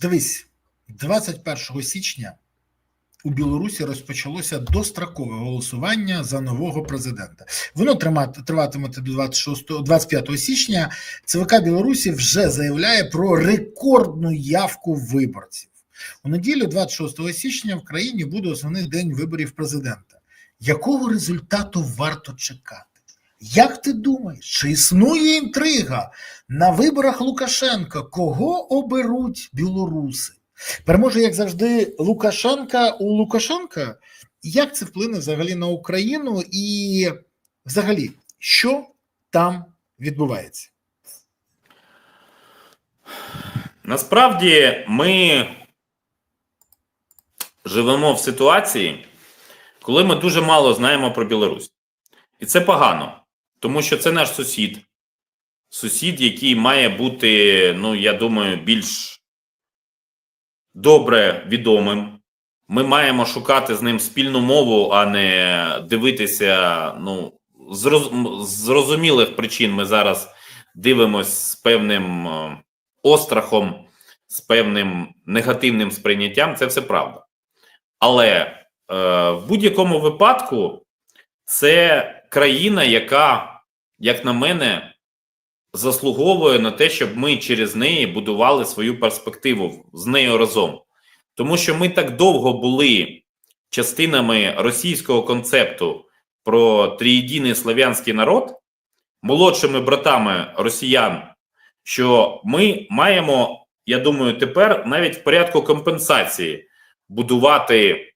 Дивись, 21 січня у Білорусі розпочалося дострокове голосування за нового президента. Воно триватиме до 26, 25 січня. ЦВК Білорусі вже заявляє про рекордну явку виборців. У неділю, 26 січня, в країні буде основний день виборів президента. Якого результату варто чекати? Як ти думаєш, чи існує інтрига на виборах Лукашенка? Кого оберуть білоруси? Переможе, як завжди, Лукашенка у Лукашенка. Як це вплине взагалі на Україну і взагалі, що там відбувається? Насправді ми живемо в ситуації, коли ми дуже мало знаємо про Білорусь. І це погано, тому що це наш сусід. Сусід, який має бути, ну, я думаю, більш добре відомим. Ми маємо шукати з ним спільну мову, а не дивитися. Ну, з зрозумілих причин ми зараз дивимося з певним е, острахом, з певним негативним сприйняттям. Це все правда. Але е, в будь-якому випадку це країна, яка, як на мене, заслуговує на те, щоб ми через неї будували свою перспективу з нею разом. Тому що ми так довго були частинами російського концепту про триєдиний слав'янський народ, молодшими братами росіян, що ми маємо, я думаю, тепер навіть в порядку компенсації будувати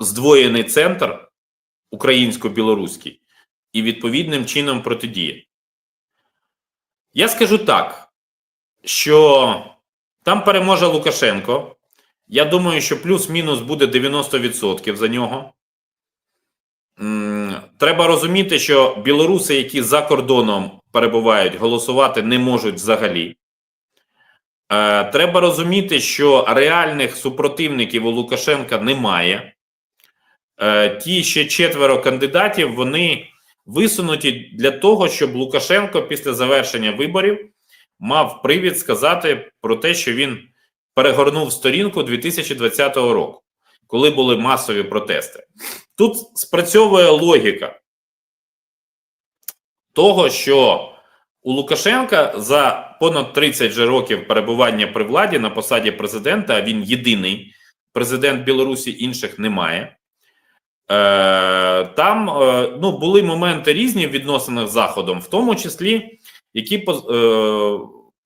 здвоєний центр українсько-білоруський і відповідним чином протидіяти. Я скажу так, що там переможе Лукашенко. Я думаю, що плюс-мінус буде 90% за нього. Треба розуміти, що білоруси, які за кордоном перебувають, голосувати не можуть взагалі. Е, Треба розуміти, що реальних супротивників у Лукашенка немає. Е, Ті ще четверо кандидатів, вони висунуті для того, щоб Лукашенко після завершення виборів мав привід сказати про те, що він перегорнув сторінку 2020 року, коли були масові протести. Тут спрацьовує логіка того, що у Лукашенка за понад 30 же років перебування при владі на посаді президента, а він єдиний президент Білорусі, інших немає. Е, Там е, ну, були моменти різні в відносинах з Заходом, в тому числі, які е,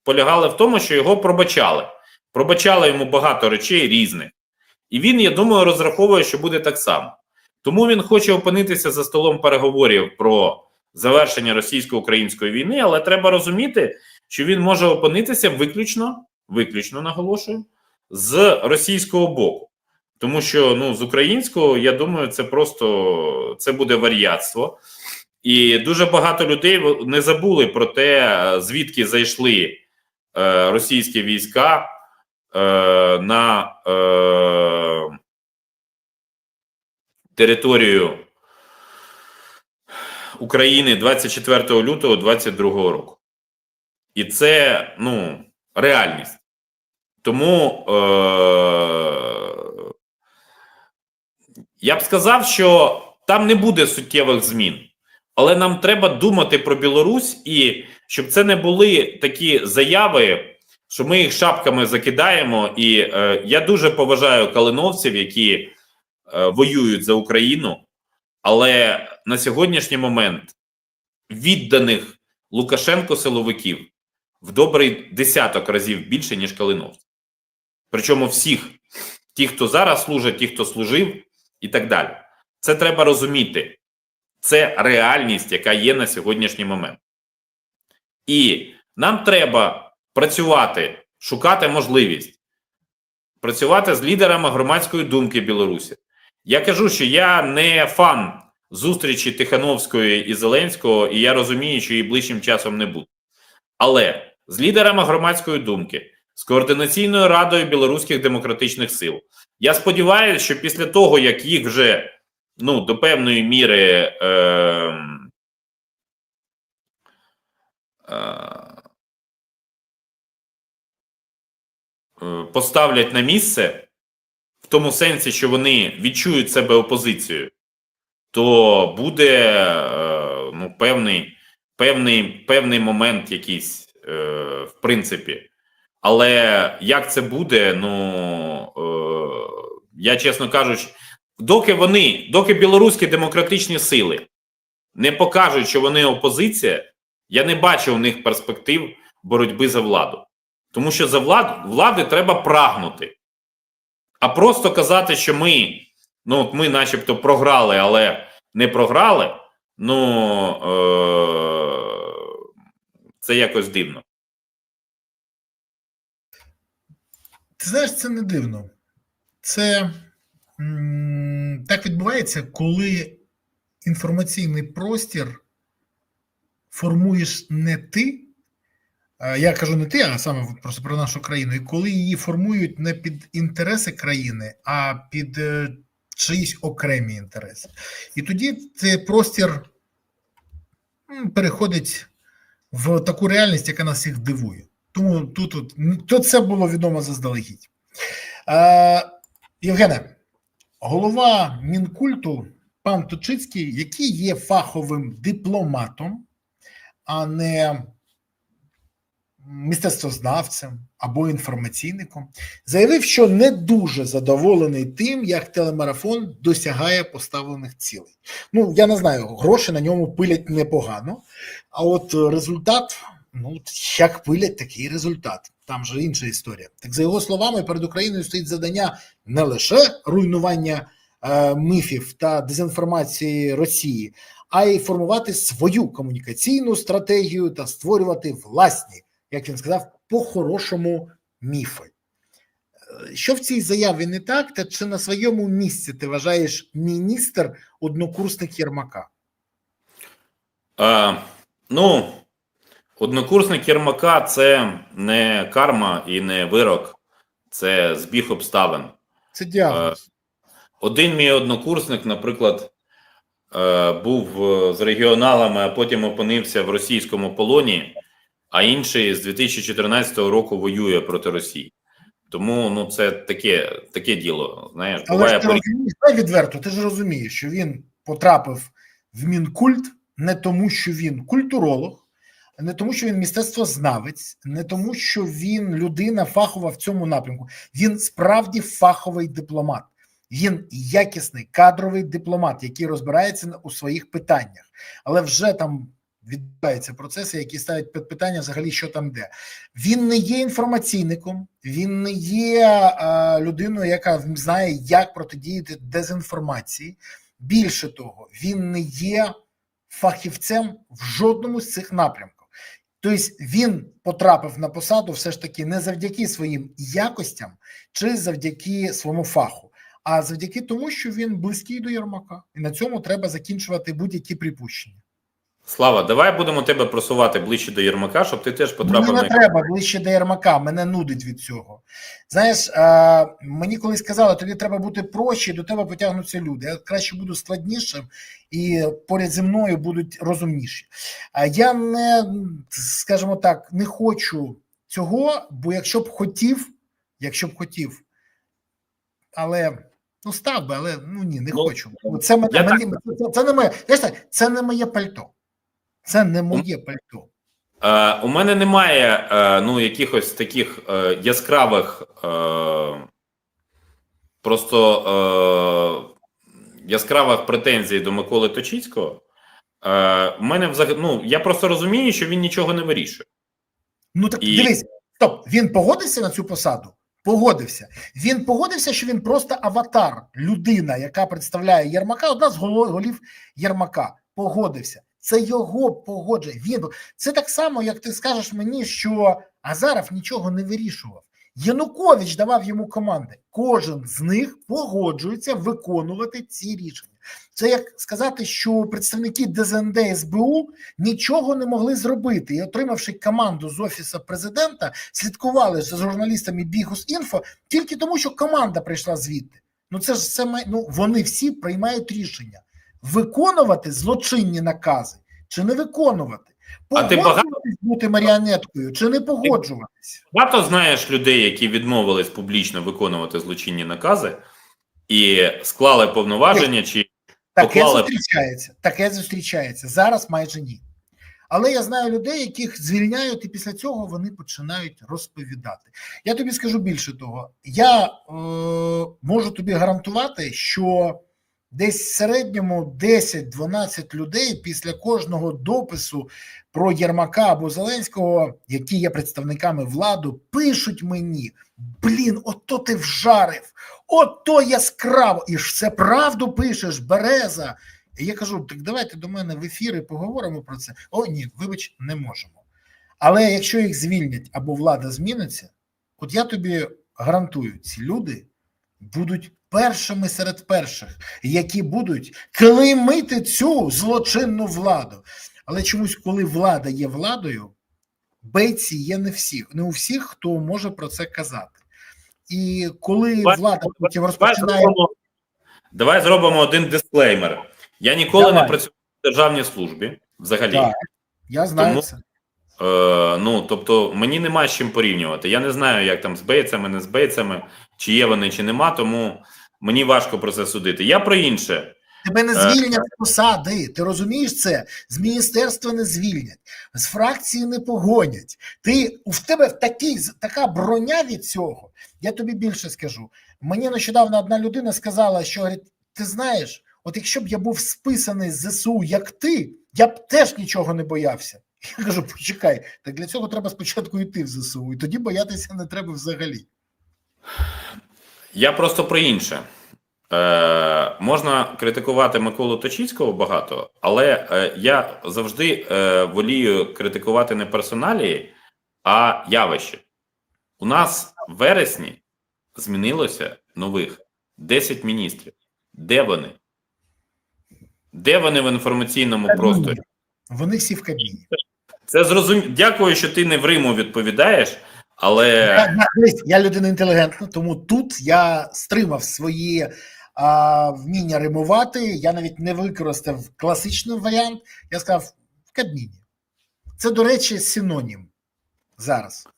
полягали в тому, що його пробачали. Пробачали йому багато речей різних. І він, я думаю, розраховує, що буде так само. Тому він хоче опинитися за столом переговорів про завершення російсько-української війни, але треба розуміти, що він може опинитися виключно, виключно наголошую, з російського боку. Тому що ну, з українського, я думаю, це просто це буде варіатство. І дуже багато людей не забули про те, звідки зайшли е, російські війська е, на е, територію України 24 лютого 2022 року. І це ну, реальність. Тому е, я б сказав, що там не буде суттєвих змін, але нам треба думати про Білорусь і щоб це не були такі заяви, що ми їх шапками закидаємо. І е, я дуже поважаю калиновців, які е, воюють за Україну, але на сьогоднішній момент відданих Лукашенко силовиків в добрий десяток разів більше, ніж калиновців. Причому всіх, ті, хто зараз служить, ті, хто служив, і так далі. Це треба розуміти. Це реальність, яка є на сьогоднішній момент. І нам треба працювати, шукати можливість працювати з лідерами громадської думки Білорусі. Я кажу, що я не фан зустрічі Тихановської і Зеленського, і я розумію, що її ближчим часом не буде. Але з лідерами громадської думки, з координаційною радою білоруських демократичних сил, я сподіваюся, що після того, як їх вже ну, до певної міри. Е, е, е, поставлять на місце, в тому сенсі, що вони відчують себе опозицією, то буде е, ну, певний, певний, певний момент якийсь, е, в принципі. Але як це буде, ну е, я чесно кажучи, доки вони, доки білоруські демократичні сили не покажуть, що вони опозиція, я не бачу у них перспектив боротьби за владу. Тому що за влад, влади треба прагнути. А просто казати, що ми, ну от ми начебто програли, але не програли, ну е- це якось дивно. Ти знаєш, це не дивно. Це так відбувається, коли інформаційний простір формуєш не ти. Я кажу не ти, а саме просто про нашу країну, і коли її формують не під інтереси країни, а під е, чиїсь окремі інтереси. І тоді цей простір переходить в таку реальність, яка нас всіх дивує. Тому тут, тут це було відомо заздалегідь. Е, Євгене, голова Мінкульту пан Точицький, який є фаховим дипломатом, а не мистецтвознавцем або інформаційником, заявив, що не дуже задоволений тим, як телемарафон досягає поставлених цілей. Ну, я не знаю, гроші на ньому пилять непогано, а от результат, ну, як пилять, такий результат. Там же інша історія. Так, за його словами, перед Україною стоїть завдання не лише руйнування е, міфів та дезінформації Росії, а й формувати свою комунікаційну стратегію та створювати власні, як він сказав, по-хорошому міфи. Е, Що в цій заяві не так, та чи на своєму місці ти вважаєш міністр однокурсник Єрмака? Е, ну, однокурсник Єрмака це не карма і не вирок, це збіг обставин. Це діагноз. Один мій однокурсник, наприклад, е, був е, з регіоналами, а потім опинився в російському полоні, а інший з 2014 року воює проти Росії. Тому ну, це таке, таке діло. Знаєш, Але буває ж ти по- розумієш, відверто, ти ж розумієш, що він потрапив в Мінкульт не тому, що він культуролог, не тому, що він мистецтвознавець, не тому, що він людина фахова в цьому напрямку. Він справді фаховий дипломат. Він якісний кадровий дипломат, який розбирається у своїх питаннях, але вже там відбуваються процеси, які ставлять під питання взагалі, що там де. Він не є інформаційником, він не є е, людиною, яка знає, як протидіяти дезінформації. Більше того, він не є фахівцем в жодному з цих напрямків. Тобто він потрапив на посаду все ж таки не завдяки своїм якостям чи завдяки своєму фаху, а завдяки тому, що він близький до Єрмака, і на цьому треба закінчувати будь-які припущення. Слава, давай будемо тебе просувати ближче до Єрмака, щоб ти теж потрапив Мені не на треба ближче до Єрмака, мене нудить від цього. Знаєш, а, мені колись сказали, тобі треба бути проще, до тебе потягнуться люди. Я краще буду складнішим і поряд зі мною будуть розумніші. А я не, скажімо так, не хочу цього, бо якщо б хотів, якщо б хотів, але ну став би, але ну ні, не Ну, хочу. Це, мене, мені, це, це не моє, знаєш, це не моє пальто. Це не моє пальто. Е, у мене немає е, ну, якихось таких е, яскравих, е, просто е, яскравих претензій до Миколи Точицького. Е, у мене взагалі, ну, я просто розумію, що він нічого не вирішує. Ну так І- дивись, стоп, він погодився на цю посаду? Погодився. Він погодився, що він просто аватар, людина, яка представляє Єрмака, одна з голів Єрмака. Погодився. Це його погодження. Він це так само, як ти скажеш мені, що Азаров нічого не вирішував. Янукович давав йому команди. Кожен з них погоджується виконувати ці рішення. Це як сказати, що представники ДЗНД СБУ нічого не могли зробити і, отримавши команду з офісу президента, слідкували за журналістами Бігус.Інфо тільки тому, що команда прийшла звідти. Ну це ж це ну вони всі приймають рішення виконувати злочинні накази чи не виконувати. А ти бути маріонеткою, чи не погоджуватись? Багато знаєш людей, які відмовились публічно виконувати злочинні накази і склали повноваження, чи Таке Поклали. зустрічається. Таке зустрічається. Зараз майже ні. Але я знаю людей, яких звільняють, і після цього вони починають розповідати. Я тобі скажу більше того. Я е, можу тобі гарантувати, що десь в середньому 10-12 людей після кожного допису про Єрмака або Зеленського, які є представниками влади, пишуть мені: блін, ото ти вжарив, ото яскраво, і ж це правду пишеш, береза. І я кажу: так давайте до мене в ефір поговоримо про це. О, ні, вибач, не можемо. Але якщо їх звільнять або влада зміниться, от я тобі гарантую, ці люди будуть першими серед перших, які будуть клеймити цю злочинну владу. Але чомусь, коли влада є владою, бейці є не всіх, не у всіх, хто може про це казати. І коли Давай- влада потім давай розпочинає давай зробимо один дисклеймер. Я ніколи Давай. не працював в державній службі взагалі. Так, я знаю Тому- це. Е, ну, тобто, мені нема з чим порівнювати. Я не знаю, як там з бейцями, не з бейцями, чи є вони, чи нема, тому мені важко про це судити. Я про інше. Тебе не Е. звільнять з посади. Ти розумієш це? З міністерства не звільнять, з фракції не погонять. Ти в тебе такий така броня від цього. Я тобі більше скажу. Мені нещодавно одна людина сказала, що ти знаєш, от якщо б я був списаний з ЗСУ, як ти, я б теж нічого не боявся. Я кажу, почекай, так для цього треба спочатку йти в ЗСУ, і тоді боятися не треба взагалі. Я просто про інше. Е, можна критикувати Миколу Точицького багато, але е, я завжди е, волію критикувати не персоналії, а явище. У нас в вересні змінилося нових 10 міністрів. Де вони? Де вони в інформаційному просторі? Вони всі в кабіні. Це зрозуміло. Дякую, що ти не в Риму відповідаєш, але Я, я, людина інтелігентна, тому тут я стримав свої а, вміння римувати. Я навіть не використав класичний варіант. Я сказав в Кабміні. Це, до речі, синонім зараз.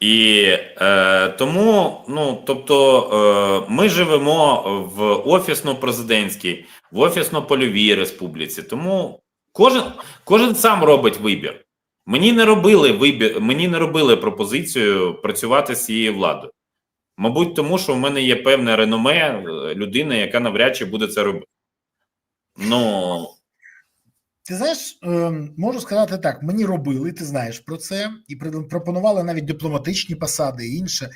І е, тому, ну тобто, е, ми живемо в офісно-президентській, в офісно-польовій республіці. Тому кожен, кожен сам робить вибір. Мені не робили вибір, мені не робили пропозицію працювати з цією владою. Мабуть, тому що в мене є певне реноме е, людини, яка навряд чи буде це робити. Ну Ти знаєш, е, можу сказати так: мені робили, ти знаєш про це, і пропонували навіть дипломатичні посади і інше.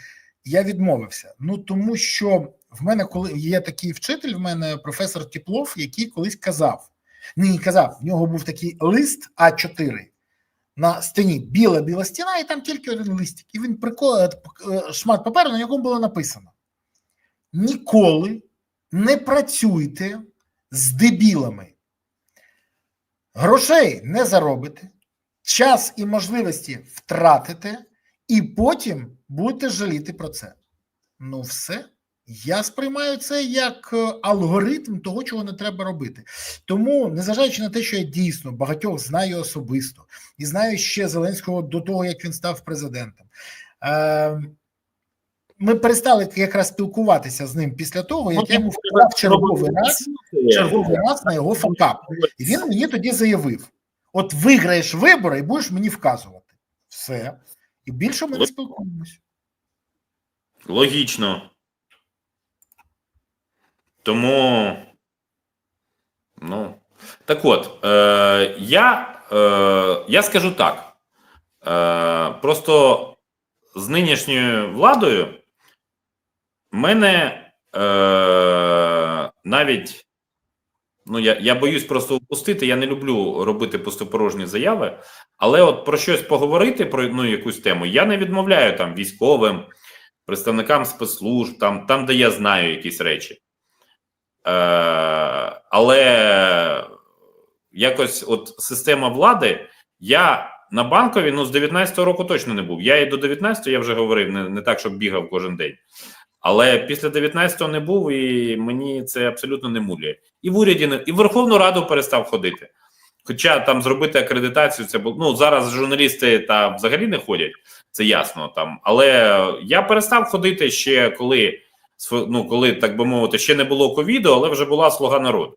Я відмовився. Ну тому що в мене, коли є такий вчитель, в мене професор Тіплов, який колись казав: ні, казав, в нього був такий лист А4 на стіні, біла біла стіна, і там тільки один листик. І він прикол шмат паперу, на якому було написано: ніколи не працюйте з дебілами. Грошей не заробите, час і можливості втратите, і потім будете жаліти про це. Ну, все. Я сприймаю це як е, алгоритм того, чого не треба робити. Тому, незважаючи на те, що я дійсно багатьох знаю особисто і знаю ще Зеленського до того, як він став президентом. Е, ми перестали якраз спілкуватися з ним після того, як я йому вказав черговий раз черговий раз на його факап. І він мені тоді заявив: от виграєш вибори і будеш мені вказувати. Все. І більше ми не спілкуємося. Логічно. Тому. Ну. Так от, е, я, е, я скажу так. Е, просто з нинішньою владою мене е, навіть. Ну, я, я боюсь просто упустити. Я не люблю робити пустопорожні заяви. Але от про щось поговорити, про ну, якусь тему, я не відмовляю там військовим, представникам спецслужб, там, там де я знаю якісь речі. Е, але якось от система влади, я на банкові ну, з 19-го року точно не був. Я і до 19-го я вже говорив, не, не так, щоб бігав кожен день. Але після 19-го не був, і мені це абсолютно не муляє. І в уряді не і в Верховну Раду перестав ходити. Хоча там зробити акредитацію, це було ну зараз журналісти та взагалі не ходять, це ясно там. Але я перестав ходити ще коли ну, коли так би мовити, ще не було ковіду, але вже була слуга народу.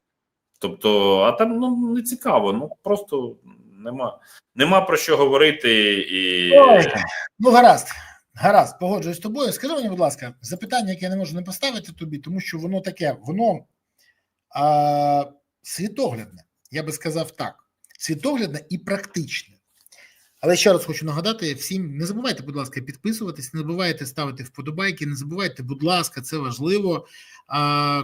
Тобто, а там ну не цікаво, ну просто нема, нема про що говорити і. Ну, гаразд. Гаразд, погоджуюсь з тобою. Скажи мені, будь ласка, запитання, яке я не можу не поставити тобі, тому що воно таке, воно а, світоглядне, я би сказав так. Світоглядне і практичне. Але ще раз хочу нагадати всім: не забувайте, будь ласка, підписуватись, не забувайте ставити вподобайки, не забувайте, будь ласка, це важливо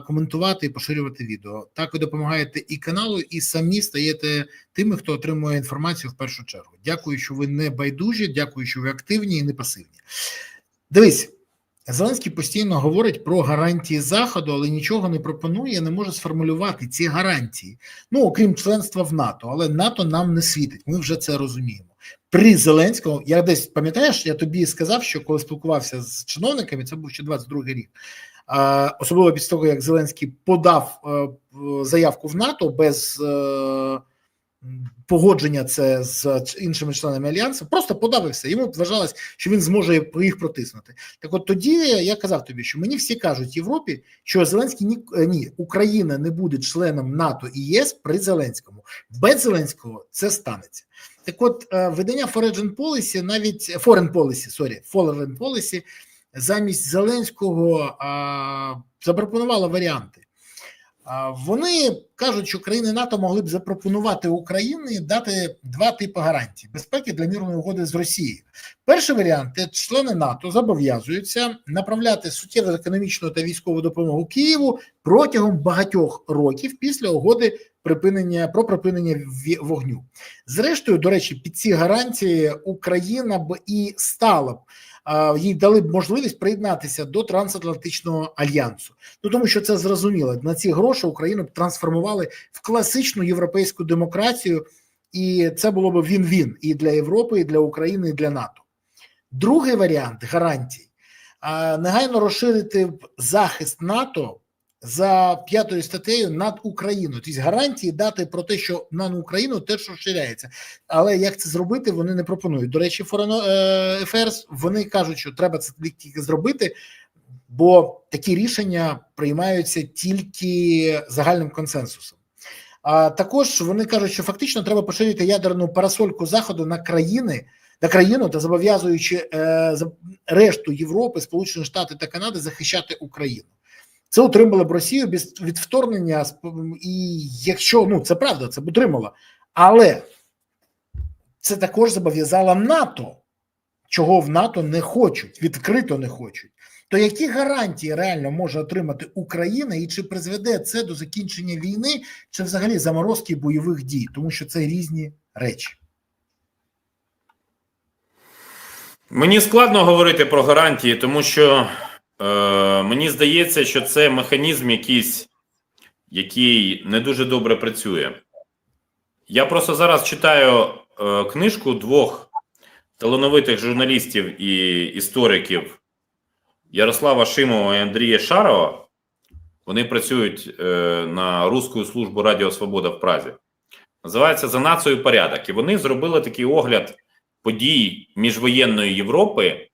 коментувати і поширювати відео. Так ви допомагаєте і каналу, і самі стаєте тими, хто отримує інформацію в першу чергу. Дякую, що ви не байдужі, дякую, що ви активні і не пасивні. Дивись, Зеленський постійно говорить про гарантії Заходу, але нічого не пропонує, не може сформулювати ці гарантії. Ну, окрім членства в НАТО, але НАТО нам не світить. Ми вже це розуміємо. При Зеленському, я десь пам'ятаєш, я тобі сказав, що коли спілкувався з чиновниками, це був ще 22 рік. Особливо після того, як Зеленський подав е, заявку в НАТО без е, погодження це з іншими членами альянсу, просто подав і все. Йому вважалось, що він зможе їх протиснути. Так от тоді я казав тобі, що мені всі кажуть в Європі, що Зеленський ні, е, ні, Україна не буде членом НАТО і ЄС при Зеленському. Без Зеленського це станеться. Так от е, видання Foreign Policy, навіть Foreign Policy, sorry, Foreign Policy, замість Зеленського а, запропонувало варіанти. А, Вони кажуть, що країни НАТО могли б запропонувати Україні дати два типи гарантій безпеки для мирної угоди з Росією. Перший варіант члени НАТО зобов'язуються направляти суттєву економічну та військову допомогу Києву протягом багатьох років після угоди припинення про припинення вогню. Зрештою, до речі, під ці гарантії Україна б і стала б. Їй дали б можливість приєднатися до трансатлантичного альянсу. Ну тому що це зрозуміло. На ці гроші Україну б трансформували в класичну європейську демократію, і це було б він-він і для Європи, і для України, і для НАТО. Другий варіант гарантій негайно розширити захист НАТО за п'ятою статтею над Україну. Тобто гарантії дати про те, що на Україну теж розширяється. Але як це зробити, вони не пропонують. До речі, Foreign е, вони кажуть, що треба це тільки зробити, бо такі рішення приймаються тільки загальним консенсусом. А також вони кажуть, що фактично треба поширити ядерну парасольку заходу на країни. На країну та зобов'язуючи е, решту Європи, Сполучені Штати та Канади захищати Україну. Це утримало б Росію від вторгнення, і якщо ну це правда, це б утримало, але це також зобов'язало НАТО, чого в НАТО не хочуть, відкрито не хочуть. То які гарантії реально може отримати Україна, і чи призведе це до закінчення війни, чи взагалі заморозки бойових дій, тому що це різні речі. Мені складно говорити про гарантії, тому що е, мені здається, що це механізм якийсь, який не дуже добре працює. Я просто зараз читаю е, книжку двох талановитих журналістів і істориків Ярослава Шимова і Андрія Шарова. Вони працюють е, на Руську службу Радіо Свобода в Празі. Називається За націю порядок. І вони зробили такий огляд подій міжвоєнної Європи е,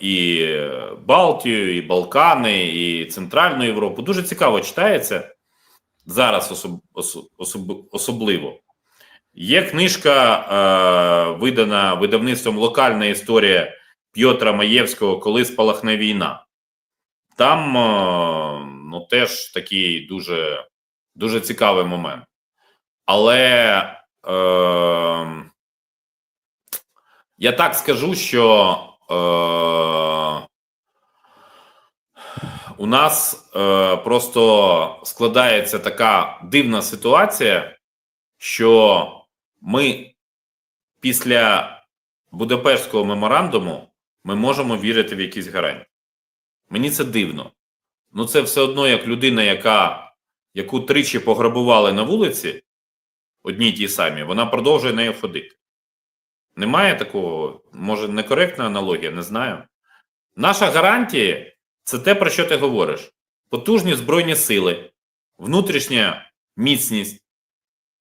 і Балтію, і Балкани, і Центральну Європу. Дуже цікаво читається зараз особ, особ, особ, особливо. Є книжка, е, видана видавництвом Локальна історія П'єтра Маєвського, коли спалахне війна. Там е, ну, теж такий дуже, дуже цікавий момент. Але е, я так скажу, що е, у нас е, просто складається така дивна ситуація, що ми після Будапештського меморандуму ми можемо вірити в якісь гарантії. Мені це дивно. Ну, це все одно як людина, яка, яку тричі пограбували на вулиці, одній тій самі, вона продовжує нею ходити. Немає такого, може, некоректна аналогія, не знаю. Наша гарантія це те, про що ти говориш: потужні збройні сили, внутрішня міцність,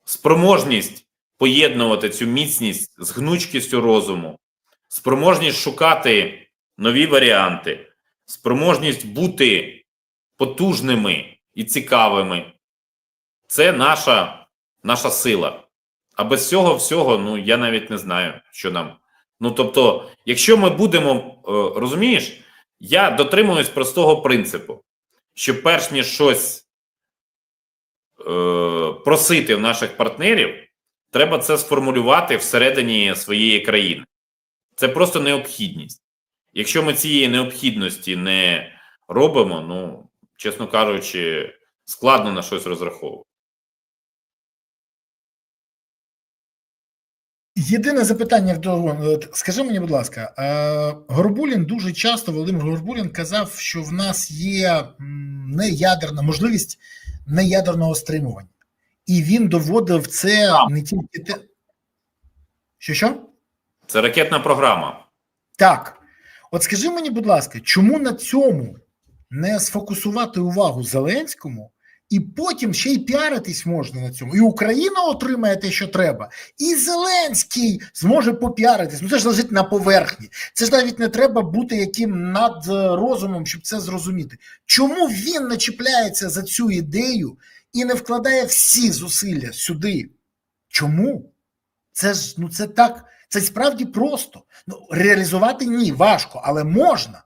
спроможність поєднувати цю міцність з гнучкістю розуму, спроможність шукати нові варіанти, спроможність бути потужними і цікавими. Це наша, наша сила. А без цього всього, ну я навіть не знаю, що нам. Ну тобто, якщо ми будемо, е, розумієш, я дотримуюсь простого принципу, що перш ніж щось е, просити в наших партнерів, треба це сформулювати всередині своєї країни. Це просто необхідність. Якщо ми цієї необхідності не робимо, ну, чесно кажучи, складно на щось розраховувати. Єдине запитання в того, скажи мені, будь ласка, е, Горбулін дуже часто Володимир Горбулін казав, що в нас є неядерна можливість неядерного стримування, і він доводив це не тільки те, що що? Це ракетна програма. Так, от скажи мені, будь ласка, чому на цьому не сфокусувати увагу Зеленському, і потім ще й піаритись можна на цьому, і Україна отримає те, що треба, і Зеленський зможе попіаритись. Ну це ж лежить на поверхні. Це ж навіть не треба бути яким над розумом, щоб це зрозуміти. Чому він не чіпляється за цю ідею і не вкладає всі зусилля сюди? Чому? Це ж ну це так. Це справді просто. Ну, реалізувати ні, важко, але можна.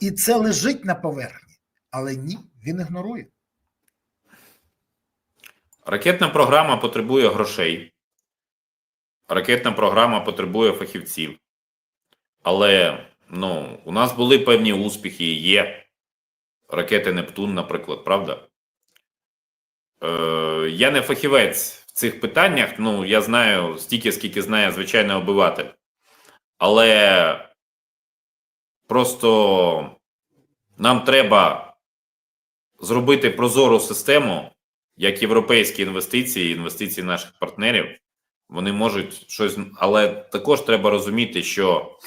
І це лежить на поверхні. Але ні, він ігнорує. Ракетна програма потребує грошей. Ракетна програма потребує фахівців. Але ну, у нас були певні успіхи є. Ракети Нептун, наприклад, правда? Е, Я не фахівець в цих питаннях. Ну, я знаю стільки, скільки знає звичайний обиватель. Але просто нам треба зробити прозору систему, як європейські інвестиції, інвестиції наших партнерів. Вони можуть щось, але також треба розуміти, що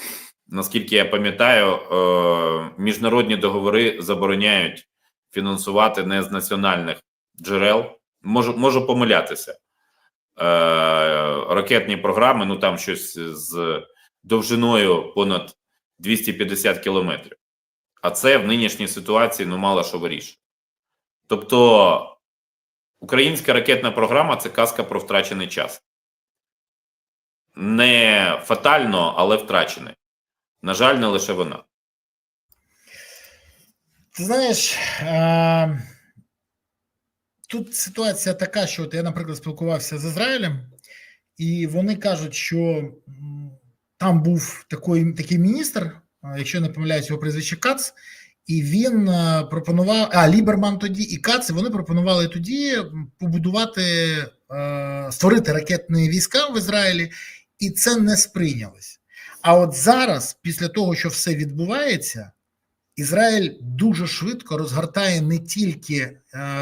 наскільки я пам'ятаю, е, міжнародні договори забороняють фінансувати не з національних джерел. Можу, можу помилятися. Е, ракетні програми, ну там щось з довжиною понад 250 кілометрів. А це в нинішній ситуації ну мало що вирішує. Тобто українська ракетна програма це казка про втрачений час. Не фатально, але втрачений. На жаль, не лише вона. Ти знаєш, е- тут ситуація така, що от я, наприклад, спілкувався з Ізраїлем, і вони кажуть, що там був такий, такий міністр, якщо я не помиляюсь, його прізвище Кац, і він е, пропонував а Ліберман тоді і Кац, вони пропонували тоді побудувати, е, створити ракетні війська в Ізраїлі, і це не сприйнялось. А от зараз, після того, що все відбувається, Ізраїль дуже швидко розгортає не тільки е,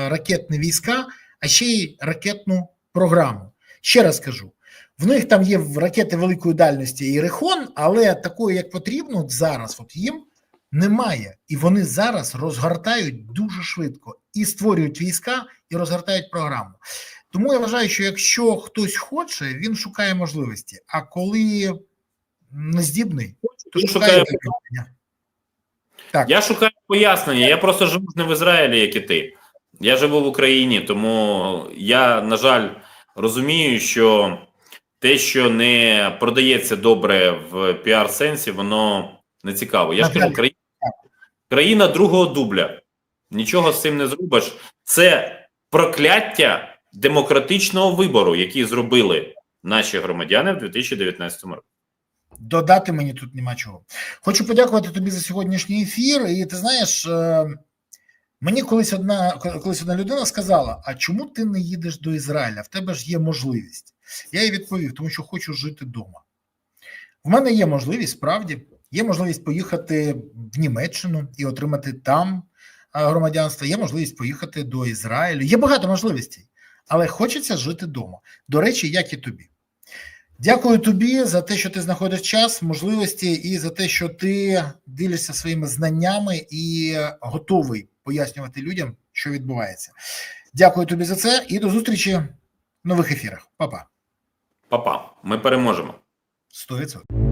ракетні війська, а ще й ракетну програму. Ще раз кажу: в них там є ракети великої дальності і Рехон, але такої, як потрібно, зараз от їм немає. І вони зараз розгортають дуже швидко і створюють війська, і розгортають програму. Тому я вважаю, що якщо хтось хоче, він шукає можливості. А коли не здібний, то Він шукає виправдання. Так. Я шукаю пояснення. Я просто живу не в Ізраїлі, як і ти. Я живу в Україні, тому я, на жаль, розумію, що те, що не продається добре в піар-сенсі, воно не цікаво. Я ж кажу, країна, країна другого дубля. Нічого з цим не зробиш. Це прокляття демократичного вибору, який зробили наші громадяни в 2019 році. Додати мені тут нема чого. Хочу подякувати тобі за сьогоднішній ефір. І ти знаєш, е, мені колись одна колись одна людина сказала: А чому ти не їдеш до Ізраїля? В тебе ж є можливість. Я їй відповів, тому що хочу жити вдома. В мене є можливість, справді, є можливість поїхати в Німеччину і отримати там е, громадянство. Є можливість поїхати до Ізраїлю. Є багато можливостей, але хочеться жити вдома. До речі, як і тобі. Дякую тобі за те, що ти знаходиш час, можливості, і за те, що ти ділишся своїми знаннями і готовий пояснювати людям, що відбувається. Дякую тобі за це і до зустрічі в нових ефірах. Па-па. Па-па, ми переможемо. 100%.